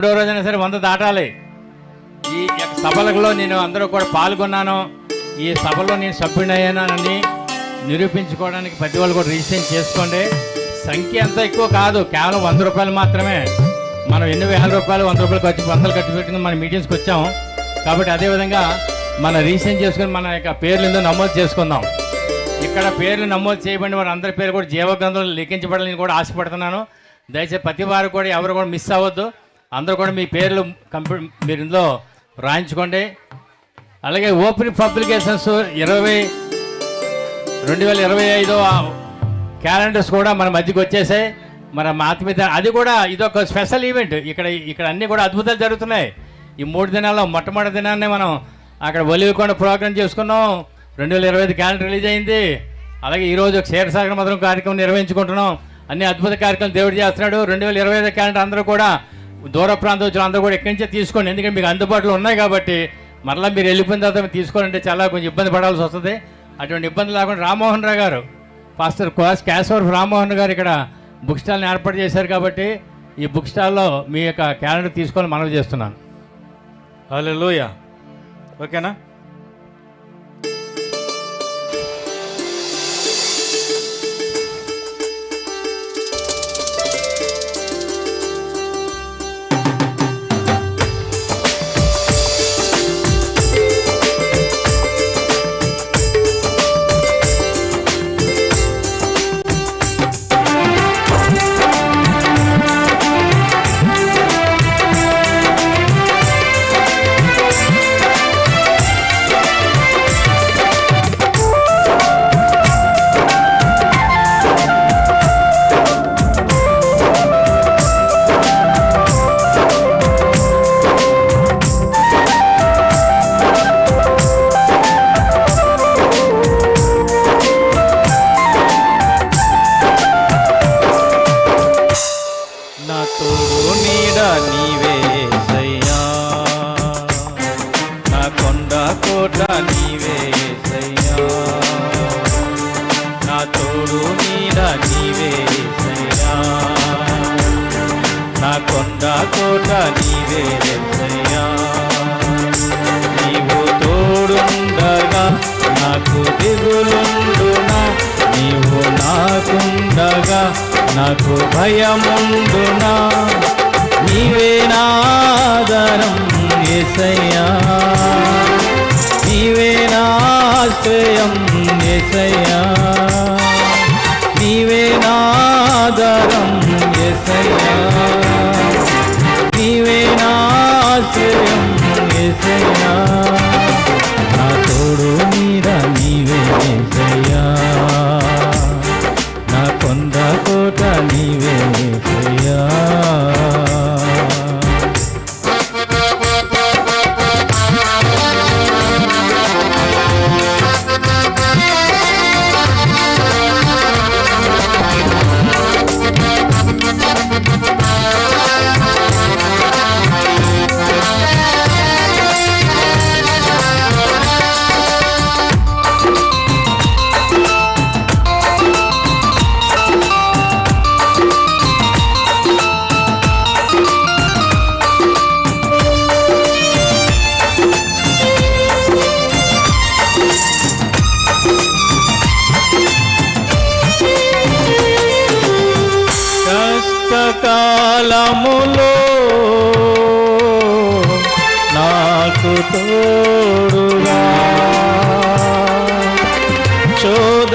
మూడో రోజైనా సరే వంద దాటాలి. ఈ సభలలో నేను అందరూ కూడా పాల్గొన్నాను. ఈ సభలో నేను సభ్యుడయ్యానని నిరూపించుకోవడానికి ప్రతి వాళ్ళు కూడా రిజిస్ట్రేషన్ చేసుకోండి. సంఖ్య అంత ఎక్కువ కాదు కేవలం వంద రూపాయలు మాత్రమే. మనం ఎన్ని వేల రూపాయలు వంద రూపాయలు ఖర్చు వందలు ఖర్చు పెట్టుకుని మన మీటింగ్స్కి వచ్చాం. కాబట్టి అదేవిధంగా మన రిజిస్ట్రేషన్ చేసుకుని మన యొక్క పేర్లు ఏందో నమోదు చేసుకుందాం. ఇక్కడ పేర్లు నమోదు చేయబడిన వారందరి అందరి పేరు కూడా జీవగ్రంథంలో లిఖించబడాలని కూడా ఆశపడుతున్నాను. దయచేసి ప్రతి వారు కూడా ఎవరు కూడా మిస్ అవ్వద్దు. అందరూ కూడా మీ పేర్లు కంప్యూ మీరు ఇందులో రాయించుకోండి. అలాగే ఓపెన్ పబ్లికేషన్స్ ఇరవై రెండు వేల ఇరవై ఐదో క్యాలెండర్స్ కూడా మన మధ్యకి వచ్చేసాయి. మన ఆత్మీయత అది కూడా ఇదొక స్పెషల్ ఈవెంట్. ఇక్కడ ఇక్కడ అన్నీ కూడా అద్భుతాలు జరుగుతున్నాయి. ఈ మూడు దినాల్లో మొట్టమొదటి దినాన్నే మనం అక్కడ ఒలివికొండ ప్రోగ్రామ్ చేసుకున్నాం. రెండు వేల ఇరవై ఐదు క్యాలెండర్ రిలీజ్ అయింది. అలాగే ఈరోజు క్షీరసాగర మధురం కార్యక్రమం నిర్వహించుకుంటున్నాం. అన్ని అద్భుత కార్యక్రమం దేవుడు చేస్తున్నాడు. రెండు వేల ఇరవై ఐదు క్యాలెండర్ అందరూ కూడా దూర ప్రాంతం వచ్చిన అందరూ కూడా ఎక్కడి నుంచే తీసుకోండి. ఎందుకంటే మీకు అందుబాటులో ఉన్నాయి కాబట్టి మరలా మీరు వెళ్ళిపోయిన తర్వాత మీరు తీసుకోవాలంటే చాలా కొంచెం ఇబ్బంది పడాల్సి వస్తుంది. అటువంటి ఇబ్బంది లేకుండా రామ్మోహన్ రావు గారు పాస్టర్ క్వాస్ క్యాశవర్ రామ్మోహన్ గారు ఇక్కడ బుక్ స్టాల్ని ఏర్పాటు చేశారు కాబట్టి ఈ బుక్ స్టాల్లో మీ యొక్క క్యాలెండర్ తీసుకొని మనవి చేస్తున్నాను. హలో ఓకేనా? కోట నీవే సయ్యా నీవు తోడుండగా నాకు దిగులుండునా? నీవు నాకుండగా నాకు భయముండునా? నీవే నాదరం ఎసయ్యా నీవే నాశ్రయం ఎసయ్యా నీవే నాదరం ఎసయ్యా నాశ్రయం ఎసయ్యా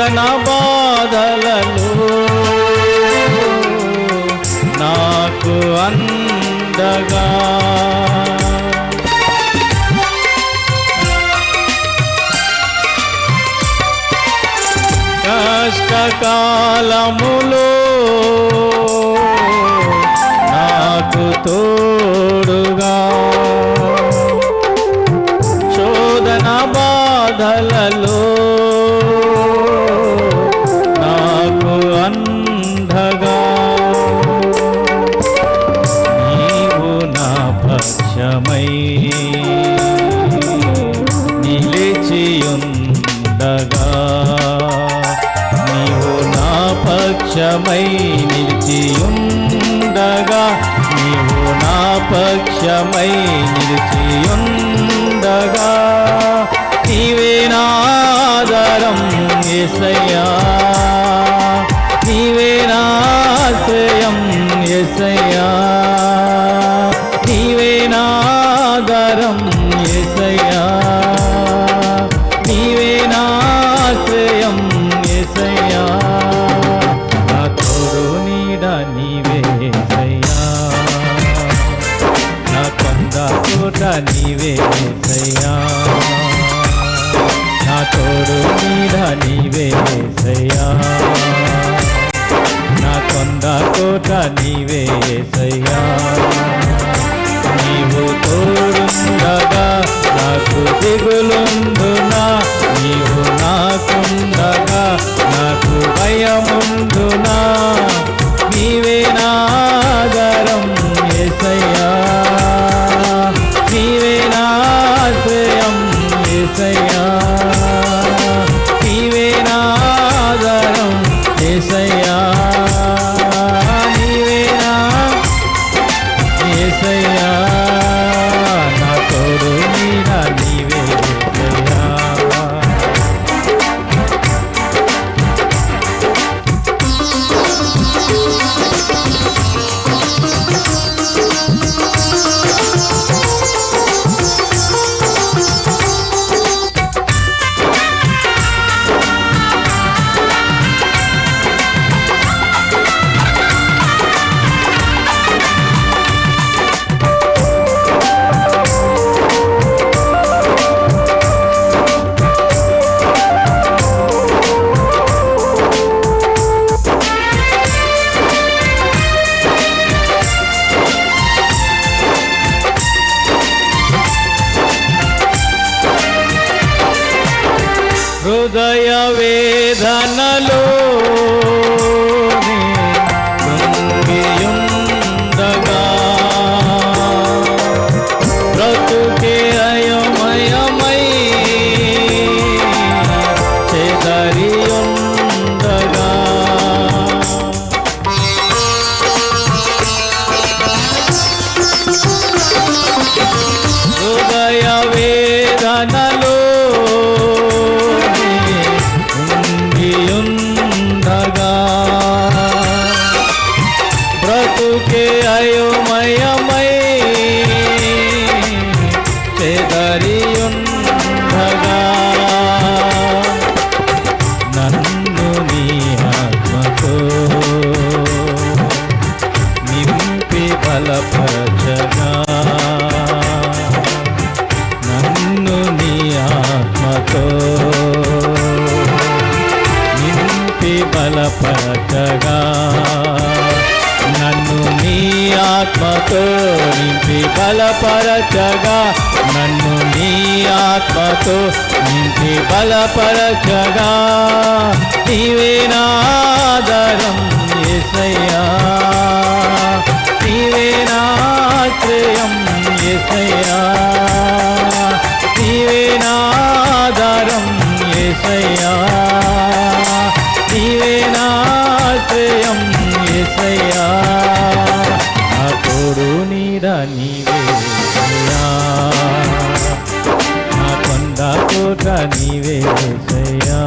శోధన బాధలను నాకు అందగా. కష్టకాలములో నాకు తోడుగా పక్షమై నిలిచియుండగా నీవు నా పక్షమై నిలిచియుండగా నీవే నాదరం ఏసయ్యా. తోడు నీడ నీవే ఎసయ్యా నా కొండ కోట నీవే ఎసయ్యా నీవు తోడుండగా నాకు దిగులుందునా బలపరచగా. నన్ను నీ ఆత్మతో నింపి బలపరచగా. నన్ను నీ ఆత్మతో నింపి బలపరచగా. నీవే నాదరం ఎసయ్యా నీవే నాశ్రయం ఎసయ్యా నీవే నాదరం ఎసయ్యా నీవే నాశ్రయం ఎసయ్యా నా తోడు నీడ నీవే నా కొండ కోట నీవే ఎసయ్యా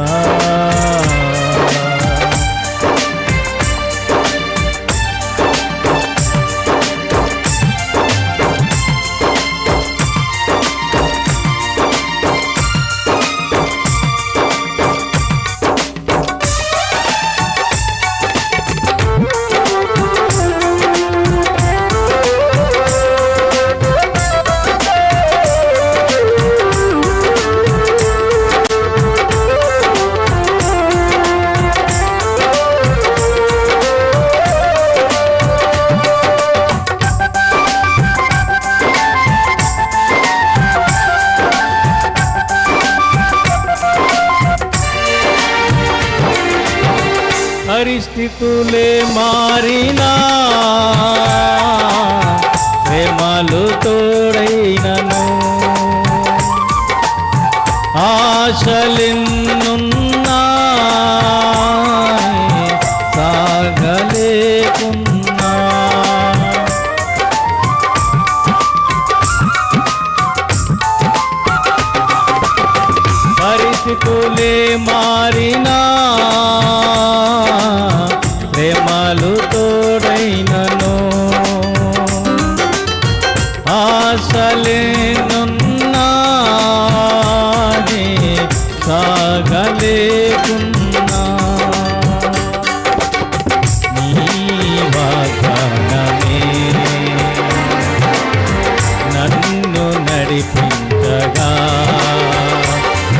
నడిపించగా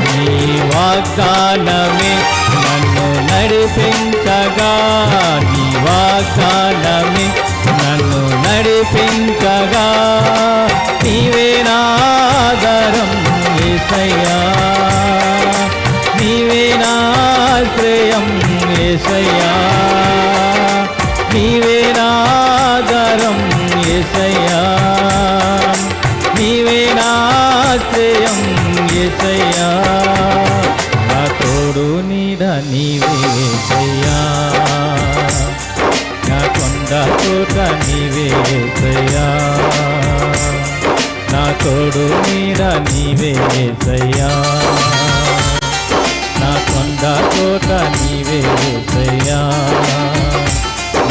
నీ వాగ్దానమే నన్ను నడిపించగా. నీ వాగ్దానమే నన్ను నడిపించగా. నీవేసయ్యా నా కొండ తోట నీవేసయ్యా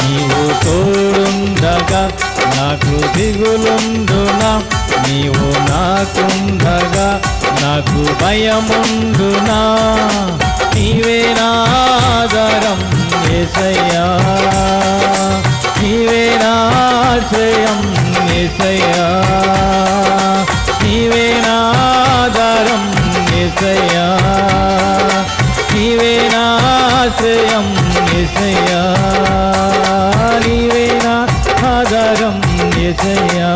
నీవు తోడుండగా నాకు దిగులుండునా? నీవు నాకుండగా నాకు భయముండునా? నీవే నాదరం ఏసయ్యా నీవే నాశ్రయం ఏసయ్యా నీవే నాదరం ఏసయ్యా. నీవే నాశ్రయం ఏసయ్యా. నీవే నా ఆధారం ఏసయ్యా.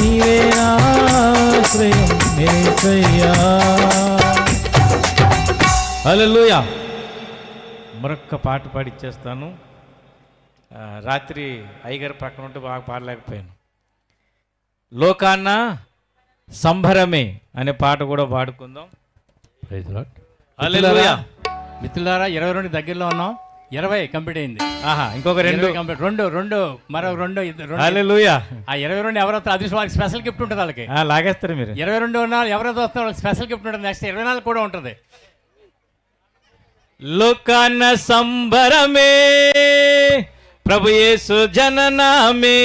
నీవే నాశ్రయం ఏసయ్యా. హల్లెలూయా. మరొక్క పాట పాడిచ్చేస్తాను. రాత్రి ఐగర్ పక్కన ఉంటే బాగా పాడలేకపోయాను. లోకాన్న సంభరమే అనే పాట కూడా పాడుకుందాం. మిత్రులారా ఇరవై రెండు దగ్గరలో ఉన్నాం. ఇరవై కంప్లీట్ అయింది. ఆహా ఇంకొక రెండు. కంప్లీట్. రెండు రెండు మరో రెండు ఇద్దరు రెండు. హల్లెలూయా ఆ ఇరవై రెండు ఎవరైతే అదృష్టం వాళ్ళకి స్పెషల్ గిఫ్ట్ ఉంటుంది వాళ్ళకి. ఆ, లాగేస్తారు మీరు. ఇరవై రెండు ఉన్న ఎవరైతే వస్తారో వాళ్ళకి స్పెషల్ గిఫ్ట్ ఉంటుంది. నెక్స్ట్ ఇరవై నాలుగు కూడా ఉంటుంది. లోకాన్న సంబరమే ప్రభు యేసు జననామే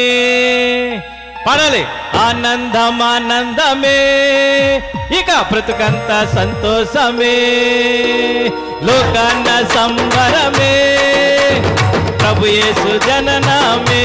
పాడాలి. ఆనందం ఆనందమే ఇక బ్రతుకంత సంతోషమే లోకాన్న సంబరమే ప్రభు యేసు జననామే.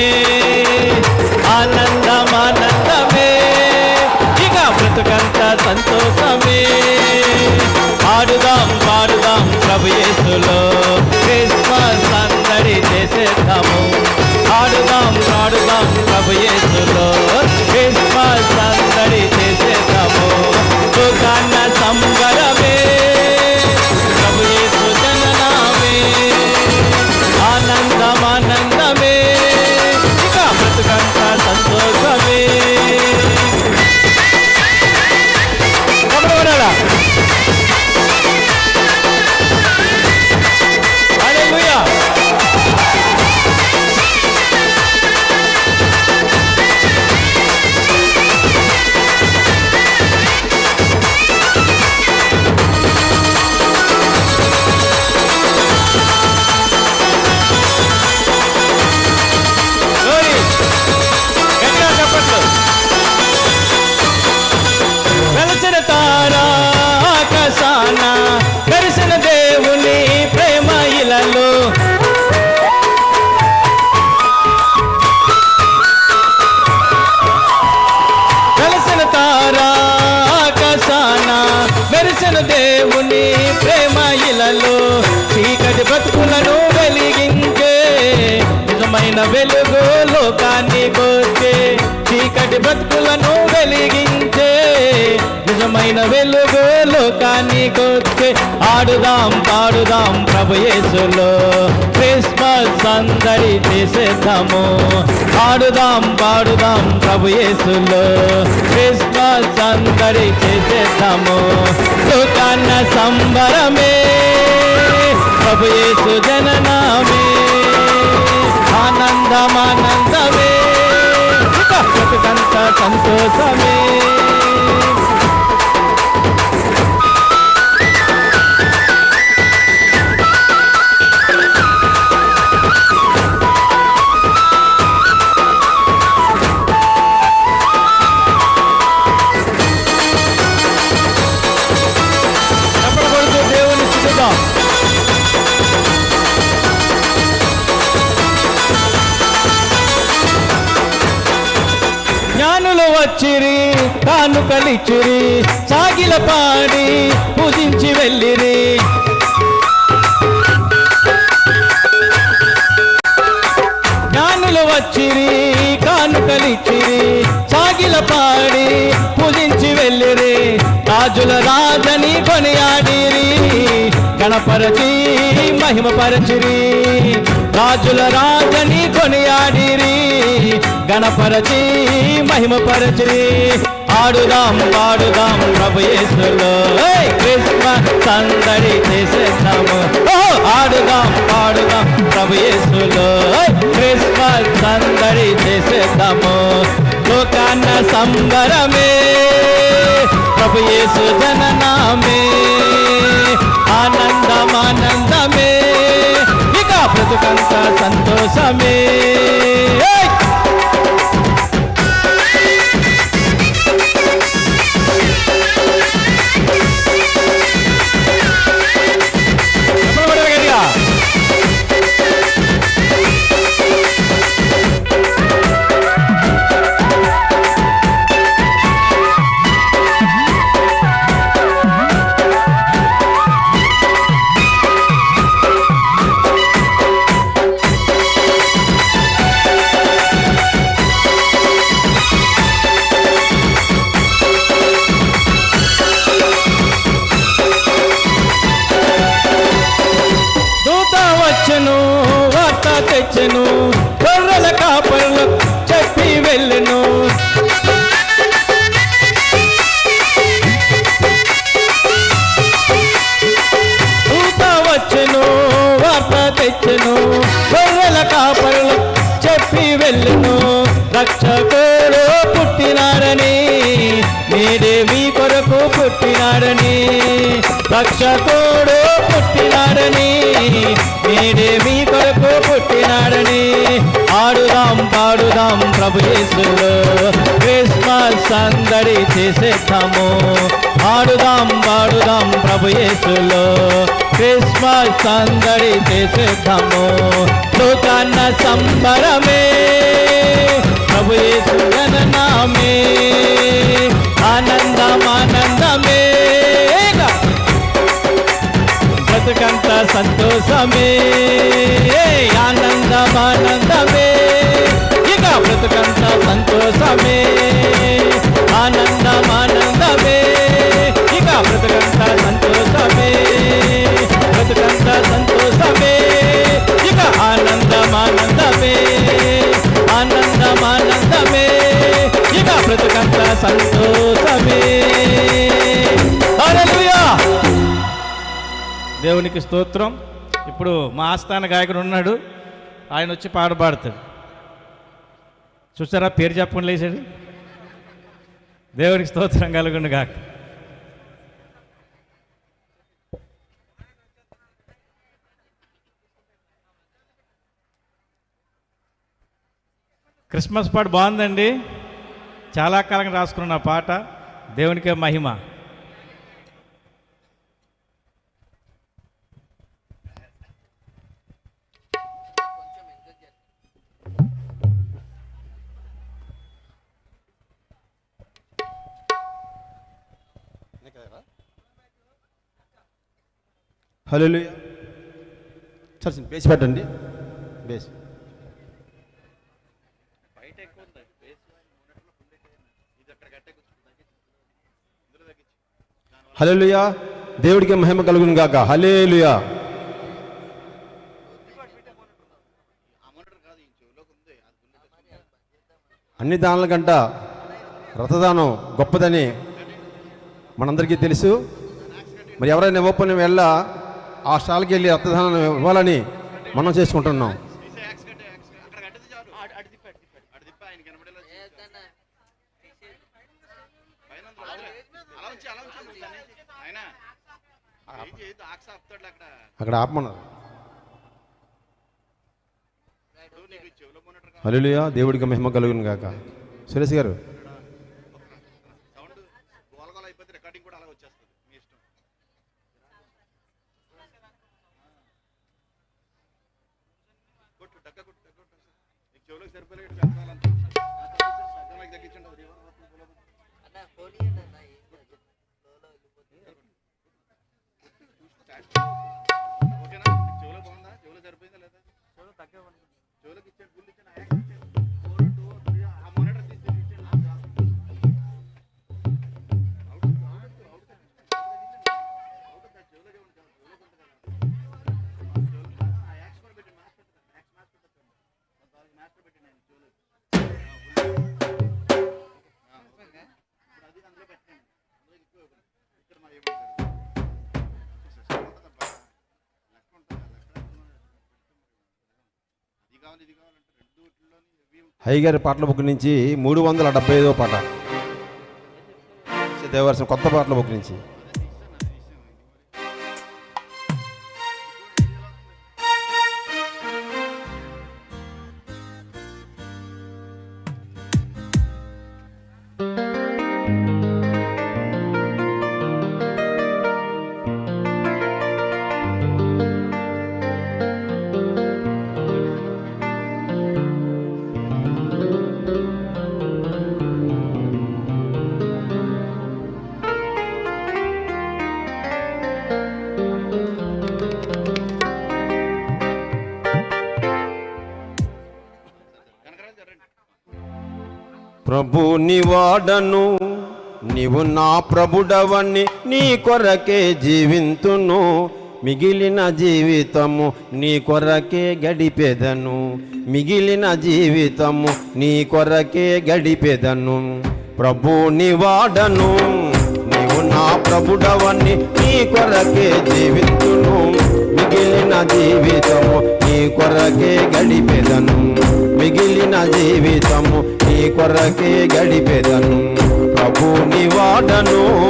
వెలుగు ఆడుదాం పాడుదాం ప్రభు యేసులో. క్రిస్మస్ అందరి చేసేద్దాము. ఆడుదాం పాడుదాం ప్రభు యేసులో. క్రిస్మస్ అందరి చేసేద్దాము. లోకాన్న సంబరమే. ప్రభు యేసు జననామే. ఆనందమానందమే. బ్రతుకంత సంతోషమే. వచ్చిరి కానుకలిచ్చిరి సాగిల పాడి పూజించి వెళ్ళిరి. జ్ఞానులు వచ్చిరి కానుకలిచ్చిరి సాగిల పాడి పూజించి వెళ్ళిరి. రాజుల రాజని కొనియాడిరి. గణపరచి మహిమపరచిరి. రాజుల రాజని కొనియాడిరి. గణపరచి మహిమపరచిరి. ఆడుదాం పాడుదాం ప్రభుయేశ్వరులో యేసులో. క్రిస్మస్ సందడి చేసేద్దాము. ఆడుదాం పాడుదాం ప్రభుయేశ్వరులో యేసులో. క్రిస్మస్ సందడి చేసేద్దాము. లోకాన్న సంబరమే. ప్రభుయేసు జననామే. ఆనందమే. ఇక బ్రతుకంత సంతోషమే. చేసేద్దాము ఆడుదాం పాడుదాం ప్రభు యేసులో. క్రిస్మస్ సందడి చేసేద్దాము లోకాన్న సంబరమే. ప్రభు యేసు జననామే ఆనందం ఆనందమే బ్రతుకంత సంతోషమే. ఆనందం ఆనందమే ఇక బ్రతుకంత సంతోషమే. ఆనందం ఆనందమే ఇక బ్రతుకంత సంతోషమే. బ్రతుకంత సంతోషమే. ఇక ఆనందం ఆనందమే ఆనందం ఆనందమే ఇక బ్రతుకంత సంతోషమే. దేవునికి స్తోత్రం. ఇప్పుడు మా ఆస్థాన గాయకుడు ఉన్నాడు. ఆయన వచ్చి పాట పాడతాడు. చూసారా పేరు చెప్పండి లేచాడు దేవునికి స్తోత్రం కలుగుండు కాక క్రిస్మస్ పాట బాగుందండి. చాలా కాలంగా రాసుకున్న పాట. దేవునికే మహిమ. హలో సరే బేస్ పెట్టండి. బేస్. హల్లెలూయా. దేవుడికి మహిమ కలుగును గాక. హల్లెలూయా. అన్ని దానాల కంట రథదానం గొప్పదని మనందరికీ తెలుసు. మరి ఎవరైనా ఓపెన్ వెళ్ళ? ఆ స్టాల్కి వెళ్ళి రక్తదానం ఇవ్వాలని మనం చేసుకుంటున్నాం. అక్కడ ఆపమన్నారు. హల్లెలూయా దేవుడికి మహిమ కలుగును గాక. సురేష్ గారు హైగారి పాటల బుక్ నుంచి మూడు వందల డెబ్బై ఐదో పాట. దేవరసం కొత్త పాటల బుక్ నుంచి. ప్రభు నివాడను. నీవు నా ప్రభుడవని నీ కొరకే జీవింతును. మిగిలిన జీవితము నీ కొరకే గడిపెదను. మిగిలిన జీవితము నీ కొరకే గడిపెదను. ప్రభు నివాడను. నీవు నా ప్రభుడవని నీ కొరకే జీవితును. మిగిలిన జీవితము నీ కొరకే గడిపెదను. మిగిలిన జీవితము నీ కొరకే గడిపెదను. ప్రభు నివాడను.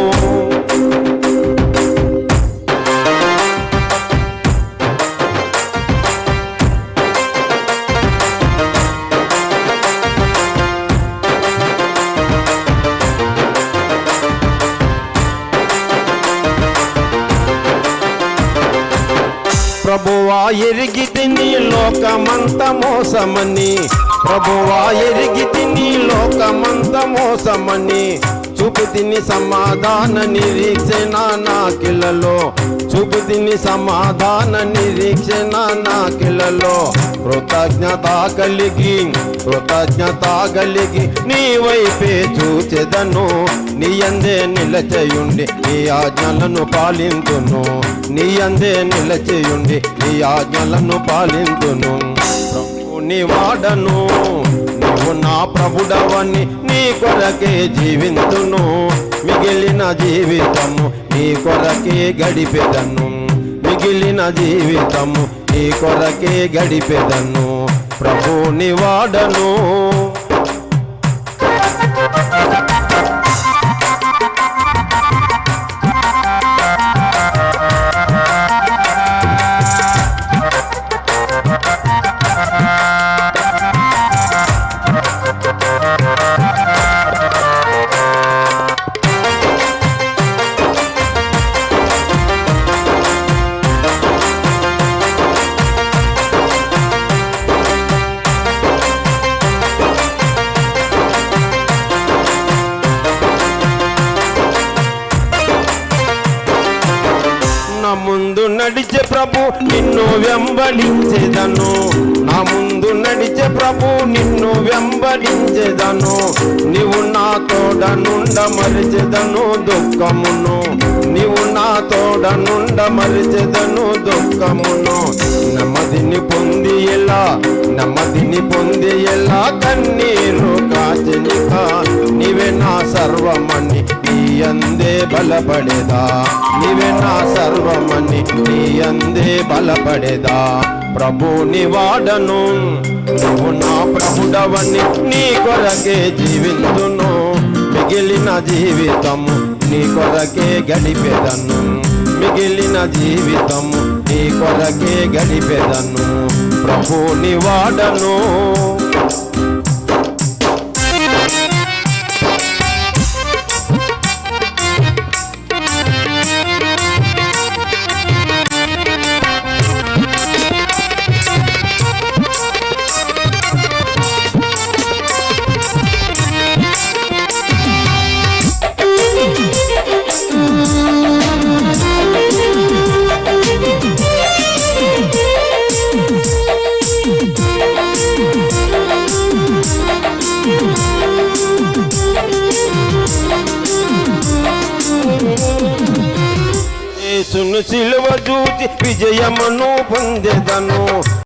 ప్రభువా ఎరిగితే నీ లోకమంత మోసమని ప్రభువా ఎరిగి తిని లోకమంత మోసమని చూపు తిని సమాధాన నిరీక్షణ నా కిలలో చూపు తిని సమాధాన నిరీక్షణ నా కిలలో కృతజ్ఞత కలిగి కృతజ్ఞత కలిగి నీ వైపే చూచెదను. నీ అందే నిలచయుండి నీ ఆజ్ఞలను పాలింతును. నీ అందే నిలచయుండి నీ ఆజ్ఞలను పాలింతును. నివాడను. వాడను నువ్వు నా ప్రభుడవని నీ కొరకే జీవింతును. మిగిలిన జీవితము నీ కొరకే గడిపెదను. మిగిలిన జీవితము నీ కొరకే గడిపెదను. ప్రభు వాడను నడిచే ప్రభు నిన్ను వెంబడించేదను. నా ముందు నడిచే ప్రభు నిన్ను వెంబడించేదను. నీవు నా తోడ నుండ మరిచెదను దుఃఖమును. నీవు నా తోడ నుండ మరిచెదను దుఃఖమును. నెమ్మదిని పొంది ఎలా నెమ్మదిని పొంది ఎలా కన్నీరు కాచనిక. నీవే నా సర్వమని నీ అందే బలపడేదా? నీవే నా సర్వమని నీ అందే బలపడేదా? ప్రభుని వాడను నువ్వు నా ప్రభుడవని నీ కొరకే జీవించును. మిగిలిన జీవితము నీ కొరకే గడిపెదను. మిగిలిన జీవితము నీ కొరకే గడిపెదను. ప్రభుని వాడను విజయమును పొందెదను.